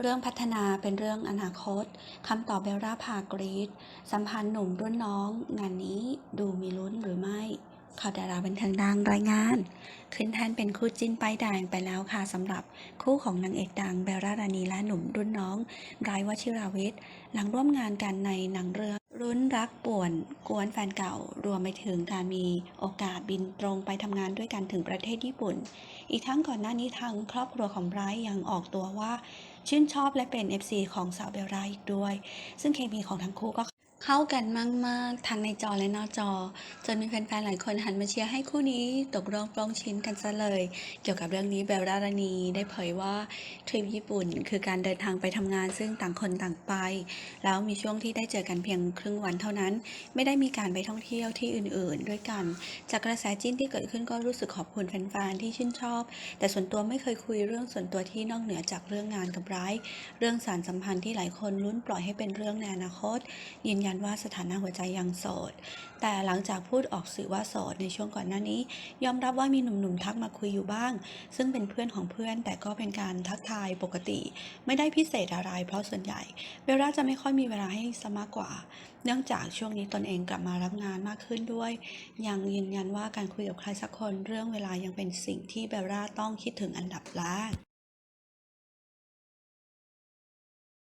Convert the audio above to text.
เรื่องพัฒนาเป็นเรื่องอนาคต คำตอบเบลล่าพากรีดสัมพันธ์หนุ่มรุ่นน้อง งานนี้ดูมีลุ้นหรือไม่ข่าวดาราบันเทิงดังรายงาน ขึ้นแทนเป็นคู่จิ้นป้ายแดงไปแล้วค่ะสำหรับคู่ของนางเอกดังเบลล่ารานีและหนุ่มรุ่นน้องไบรท์วชิราวิทย์หลังร่วมงานกันในหนังเรื่อง รุ้นรักป่วนกวนแฟนเก่ารวมไปถึงการมีโอกาสบินตรงไปทำงานด้วยกันถึงประเทศญี่ปุ่น อีกทั้งก่อนหน้านี้ทางครอบครัวของไบรท์ยังออกตัวว่า ชื่นชอบและเป็น FC ของสาวเบลไราอีกด้วย ซึ่งเคมีของทั้งคู่ก็ เข้ากันมาก ๆ ทั้งในจอและนอกจอ จนมีแฟน ๆ หลายคนหันมาเชียร์ให้คู่นี้ตกรอบปลองชิ้นกันซะเลย เกี่ยวกับเรื่องนี้เบลล่ารานีได้เผยว่าทริปญี่ปุ่นคือการเดินทางไปทำงานซึ่งต่างคนต่างไป แล้วมีช่วงที่ได้เจอกันเพียงครึ่งวันเท่านั้น ไม่ได้มีการไปท่องเที่ยวที่อื่น ๆ ด้วยกัน จากกระแสจิ้นที่เกิดขึ้นก็รู้สึกขอบคุณแฟน ๆ ที่ชื่นชอบ แต่ส่วนตัวไม่เคยคุยเรื่องส่วนตัวที่นอกเหนือจากเรื่องงานกับไบรท์เรื่องสารสัมพันธ์ที่หลายคนลุ้นปล่อยให้เป็นเรื่องในอนาคตยืนยันว่าสถานะหัวใจยังโสด แต่หลังจากพูดออกสื่อว่าโสดในช่วงก่อนหน้านี้ ยอมรับว่ามีหนุ่มๆทักมาคุยอยู่บ้าง ซึ่งเป็นเพื่อนของเพื่อนแต่ก็เป็นการทักทายปกติ ไม่ได้พิเศษอะไร เพราะส่วนใหญ่เบลล่าจะไม่ค่อยมีเวลาให้ซะมากกว่า เนื่องจากช่วงนี้ตนเองกลับมารับงานมากขึ้นด้วย ยังยืนยันว่าการคุยกับใครสักคนเรื่องเวลายังเป็นสิ่งที่เบลล่าต้องคิดถึงอันดับแรก